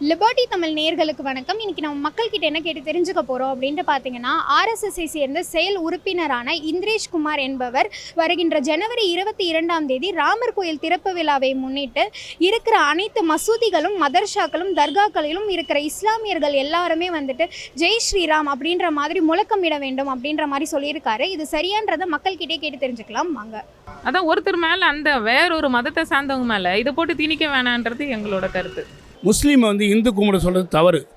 Liberty Tamil நேர்களுக்கு வணக்கம். இன்னைக்கு நம்ம மக்கள்கிட்ட என்ன கேட்டு தெரிஞ்சுக்க போகிறோம் அப்படின்ட்டு பார்த்தீங்கன்னா ஆர்எஸ்எஸ்ஐ சேர்ந்த செயல் உறுப்பினரான இந்திரேஷ் குமார் என்பவர் வருகின்ற ஜனவரி இருபத்தி இரண்டாம் தேதி ராமர் கோயில் திறப்பு விழாவை முன்னிட்டு இருக்கிற அனைத்து மசூதிகளும் மதர்ஷாக்களும் தர்காக்களிலும் இருக்கிற இஸ்லாமியர்கள் எல்லாருமே வந்துட்டு ஜெய் ஸ்ரீராம் அப்படின்ற மாதிரி முழக்கமிட வேண்டும் அப்படின்ற மாதிரி சொல்லியிருக்காரு. இது சரியான்றதை மக்கள்கிட்டே கேட்டு தெரிஞ்சுக்கலாம். வாங்க. அதான் ஒருத்தர் மேலே அந்த வேறொரு மதத்தை சார்ந்தவங்க மேலே இதை போட்டு திணிக்க வேணான்றது எங்களோட கருத்து. முஸ்லீமை வந்து இந்து கும்பிட சொல்கிறது தவறு.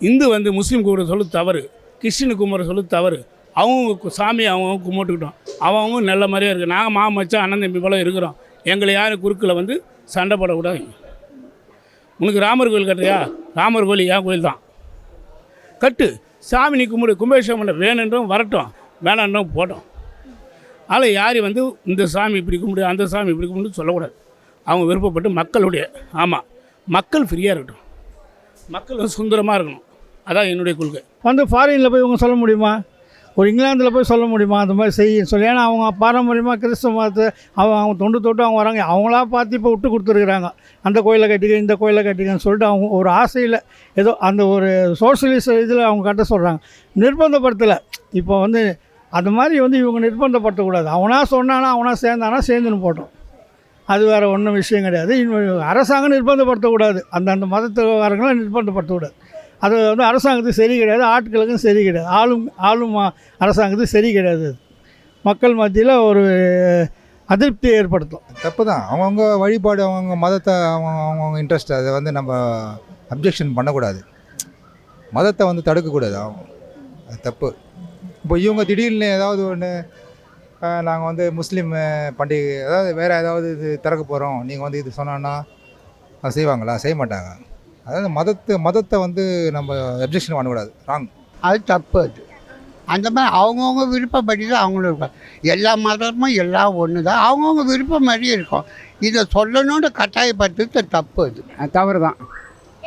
இந்து வந்து முஸ்லீம் கும்பிட சொல்கிறது தவறு. கிறிஸ்டின் கும்பிட சொல்கிறது தவறு. அவங்க சாமி அவங்க கும்பிட்டுக்கிட்டோம். அவங்க நல்ல மாதிரியே இருக்குது நாங்கள் மாமா வச்சா அண்ணன் தம்பி போல இருக்கிறோம். எங்களை யாரும் குறுக்கில் வந்து சண்டை போடக்கூடாது. உனக்கு ராமர் கோயில் கட்டுறியா? ராமர் கோயில் ஏன் கோயில் தான். கட்டு. சாமி நீ கும்பிடு. கும்பேஷம் வேணுன்றும் வரட்டும். வேணான்றும் போட்டோம். அதில் யார் வந்து இந்த சாமி இப்படி கும்பிடு அந்த சாமி இப்படி கும்பிடு சொல்லக்கூடாது. அவங்க விருப்பப்பட்டு மக்களுடைய ஆமாம் மக்கள் ஃப்ரீயாக இருக்கட்டும். மக்கள் வந்து சுந்தரமாக இருக்கணும். அதான் என்னுடைய கொள்கை. வந்து ஃபாரினில் போய் இவங்க சொல்ல முடியுமா? ஒரு இங்கிலாந்தில் போய் சொல்ல முடியுமா? அந்த மாதிரி செய்ய சொல்லி. ஏன்னா அவங்க பாரம்பரியமாக கிறிஸ்தவ மதத்தை அவங்க அவங்க தொண்டு தொட்டு அவங்க வராங்க. அவங்களா பார்த்து இப்போ விட்டு கொடுத்துருக்குறாங்க. அந்த கோயிலை கட்டிக்க இந்த கோயிலை கட்டிக்கன்னு சொல்லிட்டு அவங்க ஒரு ஆசையில் ஏதோ அந்த ஒரு சோஷியலிஸ்ட் இதில் அவங்க கட்ட சொல்கிறாங்க நிர்பந்தப்படுத்தலை. இப்போ வந்து அந்த மாதிரி வந்து இவங்க நிர்பந்தப்படுத்தக்கூடாது. அவனா சொன்னானா அவனா சேர்ந்தானா சேர்ந்துன்னு போட்டோம். அது வேறு ஒன்றும் விஷயம் கிடையாது. இன்னும் அரசாங்கம் நிர்பந்தப்படுத்தக்கூடாது. அந்த அந்த நிர்பந்தப்படுத்தக்கூடாது. அது வந்து அரசாங்கத்துக்கு சரி கிடையாது ஆட்களுக்கும் சரி கிடையாது. ஆளும் ஆளும் மா- அரசாங்கத்துக்கு சரி கிடையாது அது. மக்கள் மத்தியில் ஒரு அதிருப்தியை ஏற்படுத்தும். தப்பு தான் அவங்கவுங்க வழிபாடு அவங்கவுங்க மதத்தை அவங்க அவங்கவுங்க இன்ட்ரெஸ்ட் அதை வந்து நம்ம அப்ஜெக்ஷன் பண்ணக்கூடாது. மதத்தை வந்து தடுக்கக்கூடாது அவங்க. அது தப்பு. இப்போ இவங்க திடீர்னு ஏதாவது ஒன்று நாங்கள் வந்து முஸ்லீம் பண்டிகை அதாவது வேறு ஏதாவது இது திறக்க போகிறோம் நீங்கள் வந்து இது சொன்னோன்னா அது செய்வாங்களா? செய்ய மாட்டாங்க. அதாவது மதத்தை மதத்தை வந்து நம்ம அப்ஜெக்ஷன் பண்ணக்கூடாது. ராங் அது தப்பு அது. அந்த மாதிரி அவங்கவுங்க விருப்பப்படி தான் அவங்களும் இருப்பாங்க. எல்லா மதமும் எல்லாம் ஒன்று தான் அவங்கவுங்க விருப்பம் மாதிரி இருக்கும். இதை சொல்லணும்னு கட்டாயப்படுத்துறது தப்பு அது. தவறு தான்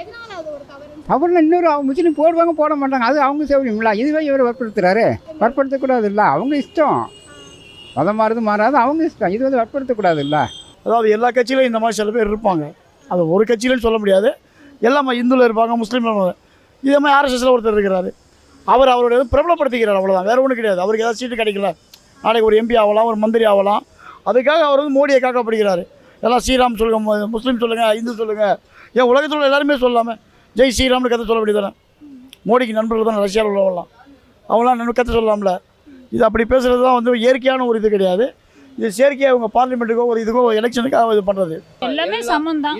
எதனால அது ஒரு தவறு அவரில் இன்னொரு அவங்க முஸ்லீம் போடுவாங்க போட மாட்டாங்க. அது அவங்க சௌரியங்களா இதுவே இவர் வற்புறுத்துறாரு. வற்புறுத்தக்கூடாது இல்லை. அவங்க இஷ்டம். மதம் மாறுது மாறாது அவங்க இஷ்டம். இது வந்து வற்புறுத்தக்கூடாது இல்லை அதாவது எல்லா கட்சியிலும் இந்த மாதிரி சில பேர் இருப்பாங்க. அது ஒரு கட்சியிலும் சொல்ல முடியாது. எல்லாமே இந்துவில் இருப்பாங்க முஸ்லீமில் இருப்பாங்க. இதே மாதிரி ஆர்எஸ்எஸ்ல ஒருத்தர் இருக்கிறாரு. அவர் அவருடைய பிரபலப்படுத்திக்கிறார் அவ்வளோதான் வேறு ஒன்றும் கிடையாது. அவருக்கு ஏதாவது சீட்டு கிடைக்கல. நாளைக்கு ஒரு எம்பி ஆகலாம் ஒரு மந்திரி ஆகலாம். அதுக்காக அவர் வந்து மோடியை காக்கப்படுகிறார். எல்லாம் ஸ்ரீராம் சொல்லுங்க முஸ்லீம் சொல்லுங்கள் இந்து சொல்லுங்கள் ஏன் உலகத்தில் உள்ள எல்லாருமே சொல்லாமல் ஜெய் ஸ்ரீராம்னு கதை சொல்ல வேண்டியதானே மோடிக்கு நண்பர்கள் தான் ரஷ்யாவில் உள்ளவங்களாம் அவங்களாம் நன்மை கற்று சொல்லலாம்ல இது அப்படி பேசுகிறது தான் வந்து இயற்கையான ஒரு இது கிடையாது. இது செயற்கையாக அவங்க பார்லிமெண்ட்டுக்கோ ஒரு இதுக்கோ எலெக்ஷனுக்காக இது பண்ணுறது எல்லாமே சமம் தான்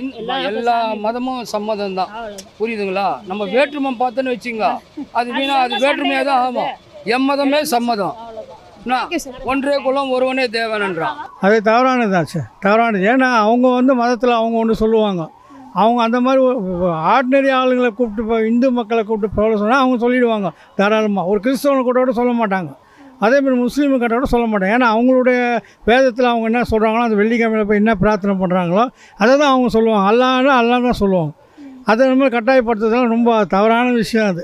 எல்லா மதமும் சம்மதம் தான் புரியுதுங்களா? நம்ம வேற்றுமை பார்த்தோன்னு வச்சுங்க அது வீணா அது வேற்றுமையாக தான் ஆகும். எம்மதமே சம்மதம்? ஒன்றே குலம் ஒருவனே தேவனன்றான் அது தவறானது தான் சார். தவறானது. ஏன்னா அவங்க வந்து மதத்தில் அவங்க ஒன்று சொல்லுவாங்க. அவங்க அந்த மாதிரி ஆர்டினரி ஆளுங்களை கூப்பிட்டு இந்து மக்களை கூப்பிட்டு போக சொன்னால் அவங்க சொல்லிடுவாங்க. தாராளமாக ஒரு கிறிஸ்தவனை கூட கூட சொல்ல மாட்டாங்க. அதே மாதிரி முஸ்லீம் கூட சொல்ல மாட்டேன். ஏன்னா அவங்களுடைய வேதத்தில் அவங்க என்ன சொல்கிறாங்களோ அந்த வெள்ளிக்கிழமையில் போய் என்ன பிரார்த்தனை பண்ணுறாங்களோ அதை தான் அவங்க சொல்லுவாங்க. அல்லான்னு அல்லா தான் சொல்லுவாங்க. அதை நம்ம கட்டாயப்படுத்துறதுலாம் ரொம்ப தவறான விஷயம் அது.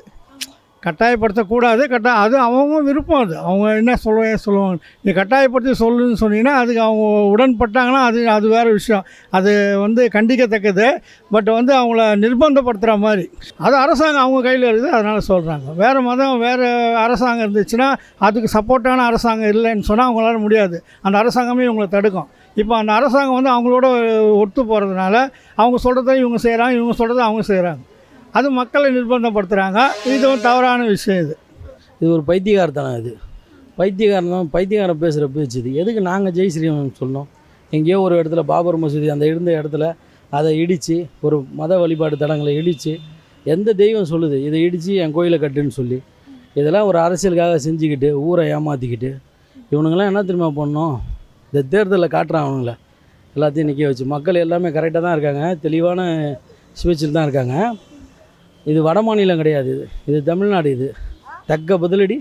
கட்டாயப்படுத்தக்கூடாது. கட்டா அது அவங்க விருப்பம் அது. அவங்க என்ன சொல்லுவாங்க சொல்லுவாங்க? நீ கட்டாயப்படுத்தி சொல்லுன்னு சொன்னீங்கன்னா அதுக்கு அவங்க உடன்பட்டாங்கன்னா அது அது வேறு விஷயம். அது வந்து கண்டிக்கத்தக்கது. பட் வந்து அவங்கள நிர்பந்தப்படுத்துகிற மாதிரி. அது அரசாங்கம் அவங்க கையில் இருக்குது. அதனால் சொல்கிறாங்க வேறு மதம் வேறு அரசாங்கம் இருந்துச்சுன்னா அதுக்கு சப்போர்ட்டான அரசாங்கம் இல்லைன்னு சொன்னால் அவங்களால முடியாது. அந்த அரசாங்கமே இவங்களை தடுக்கும். இப்போ அந்த அரசாங்கம் வந்து அவங்களோட ஒத்து போகிறதுனால அவங்க சொல்கிறத இவங்க செய்கிறாங்க இவங்க சொல்கிறத அவங்க செய்கிறாங்க அது மக்களை நிர்பந்தப்படுத்துகிறாங்க இது தவறான விஷயம் இது. இது ஒரு பைத்தியகாரத்தனம் இது. பைத்தியகாரன் பைத்தியகாரம் பேசுகிற பேச்சு இது. எதுக்கு நாங்கள் ஜெய் ஸ்ரீராம் சொன்னோம் எங்கேயோ ஒரு இடத்துல பாபர் மசூதி அந்த இருந்த இடத்துல அதை இடித்து ஒரு மத வழிபாடு தலங்களை இடித்து எந்த தெய்வம் சொல்லுது? இதை இடித்து என் கோயிலை கட்டுன்னு சொல்லி இதெல்லாம் ஒரு அரசியலுக்காக செஞ்சுக்கிட்டு ஊரை ஏமாற்றிக்கிட்டு இவனுங்களாம் என்ன தெரியுமா பண்ணோம் இந்த தேர்தலில் காட்டுறான் அவனுங்கள. எல்லாத்தையும் நிற்க வச்சு. மக்கள் எல்லாமே கரெக்டாக தான் இருக்காங்க. தெளிவான ஸ்பீச்சில் தான் இருக்காங்க. இது வட மாநிலம் கிடையாது இது. இது தமிழ்நாடு இது. தக்க பதிலடி.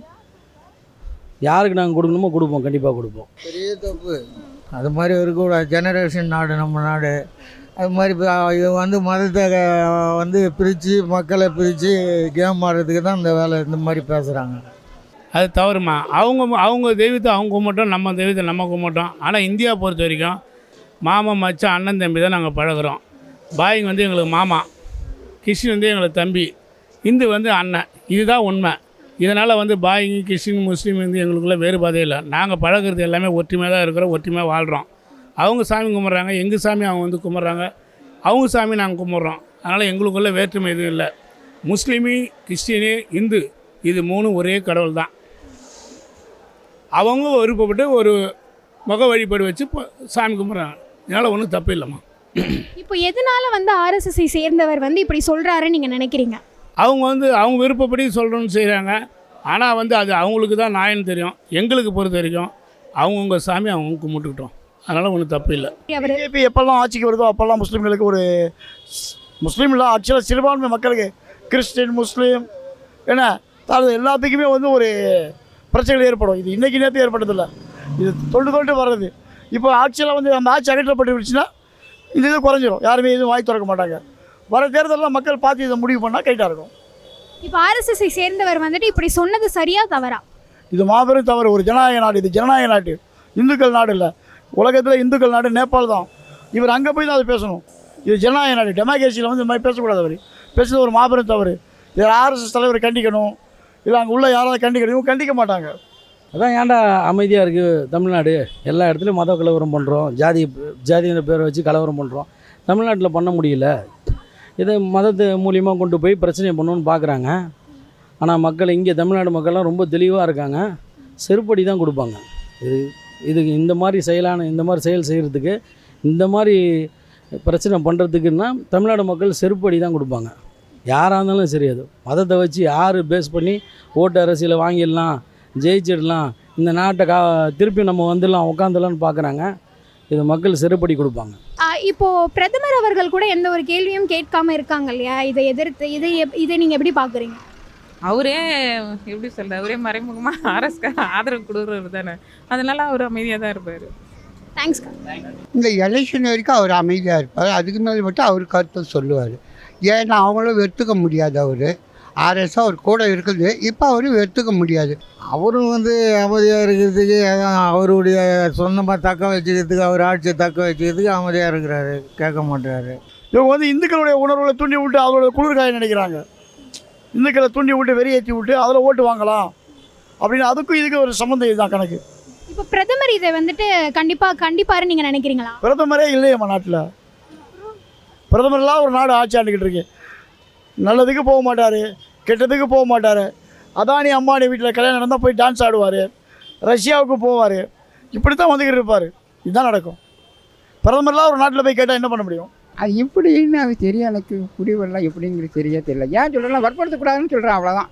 யாருக்கு நாங்கள் கொடுக்கணுமோ கொடுப்போம் கண்டிப்பாக கொடுப்போம். பெரிய தப்பு. அது மாதிரி இருக்கக்கூடாது ஜெனரேஷன் நாடு நம்ம நாடு. அது மாதிரி இது வந்து மதத்தை வந்து பிரித்து மக்களை பிரித்து கேம் ஆடுறதுக்கு தான் இந்த வேலை இந்த மாதிரி பேசுகிறாங்க அது தவறுமா? அவங்க அவங்க தெய்வத்தை அவங்க கும்பிட்டோம் நம்ம தெய்வத்தை நம்ம கும்பிட்டோம். ஆனால் இந்தியா பொறுத்த வரைக்கும் மாமா மச்சான் அண்ணன் தம்பி தான் நாங்கள் பழகுறோம். பாய்ங்க வந்து எங்களுக்கு மாமா. கிறிஸ்டின் வந்து எங்களை தம்பி. இந்து வந்து அண்ணன். இதுதான் உண்மை. இதனால் வந்து பாயிங் கிறிஸ்டின் முஸ்லீம் வந்து எங்களுக்குள்ளே வேறுபாதே இல்லை. நாங்கள் பழகுறது எல்லாமே ஒற்றுமையாக தான் இருக்கிறோம் ஒற்றுமையாக வாழ்கிறோம் அவங்க சாமி கும்பிட்றாங்க எங்கள் சாமி அவங்க வந்து கும்பிட்றாங்க அவங்க சாமி நாங்கள் கும்பிட்றோம். அதனால் எங்களுக்குள்ளே வேற்றுமை எதுவும் இல்லை. முஸ்லீமு கிறிஸ்டினு இந்து இது மூணும் ஒரே கடவுள் தான். அவங்க விருப்பப்பட்டு ஒரு முக வழிபாடு வச்சு இப்போ சாமி கும்பிட்றாங்க. இதனால் ஒன்றும் தப்பு இல்லைம்மா. இப்போ எதனால வந்து ஆர்எஸ்எஸ்ஐ சேர்ந்தவர் வந்து இப்படி சொல்றாருன்னு நீங்க நினைக்கிறீங்க? அவங்க வந்து அவங்க விருப்பப்படி சொல்கிறோன்னு செய்கிறாங்க ஆனால் வந்து அது அவங்களுக்கு தான் நியாயம் தெரியும். எங்களுக்கு பொறுத்த வரைக்கும் அவங்கவுங்க சாமி அவங்க கும்பிட்டுக்கிட்டோம். அதனால் ஒன்றும் தப்பு இல்லை. பிஜேபி எப்போல்லாம் ஆட்சிக்கு வருதோ அப்போல்லாம் முஸ்லீம்களுக்கு ஒரு முஸ்லீம் இல்லை ஆக்சுவலாக சிறுபான்மை மக்களுக்கு கிறிஸ்டின் முஸ்லீம் என்ன அது எல்லாத்துக்குமே வந்து ஒரு பிரச்சனைகள் ஏற்படும். இது இன்றைக்கி நேற்று ஏற்பட்டதில்லை. இது தொண்டு தொண்டு வர்றது. இப்போ ஆட்சியில் வந்து அந்த ஆட்சி அகற்றப்பட்டு விடுச்சுன்னா இந்த இது குறைஞ்சிரும். யாருமே எதுவும் வாய் திறக்க மாட்டாங்க. வர தேர்தலில் மக்கள் பார்த்து இதை முடிவு பண்ணால் கைட்டாக இருக்கும். இப்போ ஆர்எஸ்எஸ்ஐ சேர்ந்தவர் வந்துட்டு இப்படி சொன்னது சரியா தவறா? இது மாபெரும் தவறு. ஒரு ஜனநாயக நாடு. இது ஜனநாயக நாட்டு. இந்துக்கள் நாடு இல்லை. உலகத்தில் இந்துக்கள் நாடு நேபாள் தான். இவர் அங்கே போய் தான் அதை பேசணும். இது ஜனநாயக நாடு. டெமோக்ரஸியில் வந்து இந்த மாதிரி பேசக்கூடாது அவர். பேசுறது ஒரு மாபெரும் தவறு. இதை ஆர்எஸ்எஸ் தலைவர் கண்டிக்கணும். இல்லை அங்கே உள்ள யாராவது கண்டிக்கணும். இவங்க கண்டிக்க மாட்டாங்க. அதான் ஏன்டா அமைதியாக இருக்குது தமிழ்நாடு. எல்லா இடத்துலையும் மத கலவரம் பண்ணுறோம் ஜாதி ஜாதிங்கிற பேரை வச்சு கலவரம் பண்ணுறோம் தமிழ்நாட்டில் பண்ண முடியல. இதை மதத்து மூலியமாக கொண்டு போய் பிரச்சனையை பண்ணணும்னு பார்க்குறாங்க ஆனால் மக்கள் இங்கே தமிழ்நாடு மக்கள்லாம் ரொம்ப தெளிவாக இருக்காங்க. செருப்படி தான் கொடுப்பாங்க. இது இதுக்கு இந்த மாதிரி செயலான இந்த மாதிரி செயல் செய்கிறதுக்கு இந்த மாதிரி பிரச்சனை பண்ணுறதுக்குன்னா தமிழ்நாடு மக்கள் செருப்படி தான் கொடுப்பாங்க. யாராக இருந்தாலும் சரி அது. மதத்தை வச்சு யார் பேஸ் பண்ணி ஓட்டு அரசியலை வாங்கிடலாம்? ஜெயிச்சிடலாம். இந்த நாட்டை கா திருப்பி நம்ம வந்துடலாம் உட்காந்துடலாம்னு பார்க்குறாங்க. இது மக்கள் செருப்படி கொடுப்பாங்க. இப்போ பிரதமர் அவர்கள் கூட எந்த ஒரு கேள்வியும் கேட்காம இருக்காங்க இல்லையா? இதை எதிர்த்து இதை இதை நீங்க எப்படி பாக்குறீங்க அவரே எப்படி சொல்ற அவரே மறைமுகமாக ஆர்எஸ்க்கு ஆதரவு கொடுக்குறவர் தானே. அதனால அவர் அமைதியாக தான் இருப்பார். தேங்க்ஸ் இந்த எலெக்ஷன் வரைக்கும் அவர் அமைதியாக இருப்பார். அதுக்கு மேலே மட்டும் அவர் கருத்தை சொல்லுவார். ஏன்னா அவங்களும் வெறுத்துக்க முடியாது அவர். ஆர்எஸ் அவர் கூட இருக்குது. இப்போ அவர் வெறுத்துக்க முடியாது. அவரும் வந்து அமைதியாக இருக்கிறதுக்கு அதான் அவருடைய சொந்தமாக தக்க வச்சுக்கிறதுக்கு அவர் ஆட்சியை தக்க வச்சுக்கிறதுக்கு அமைதியாக இருக்கிறாரு. கேட்க மாட்டாரு இவங்க வந்து இந்துக்களுடைய உணர்வுகளை தூண்டி விட்டு அவரோட குளிர்காய நினைக்கிறாங்க. இந்துக்களை தூண்டி விட்டு வெறியேற்றி விட்டு அதில் ஓட்டு வாங்கலாம். அப்படின்னு அதுக்கும் இதுக்கு ஒரு சம்மந்தம் இதுதான் கணக்கு. இப்போ பிரதமர் இதை வந்துட்டு கண்டிப்பா கண்டிப்பாரு நீங்க நினைக்கிறீங்களா? பிரதமரே இல்லையம்மா நாட்டில். பிரதமர்லாம் ஒரு நாடு ஆட்சி ஆண்டுக்கிட்டு இருக்கு. நல்லதுக்கு போக மாட்டார் கெட்டதுக்கு போக மாட்டார். அதானி அம்மானி வீட்டில் கல்யாணம் நடந்தால் போய் டான்ஸ் ஆடுவார் ரஷ்யாவுக்கு போவார். இப்படி தான் வந்துக்கிட்டு இருப்பார். இதுதான் நடக்கும். பிரதமர்லாம் ஒரு நாட்டில் போய் கேட்டால் என்ன பண்ண முடியும்? அது எப்படின்னு அது தெரியும் எனக்கு முடிவெல்லாம் எப்படிங்கிறது தெரியாது தெரியல. ஏன் சொல்கிறேன் வற்படுத்தக்கூடாதுன்னு சொல்கிறேன் அவ்வளோதான்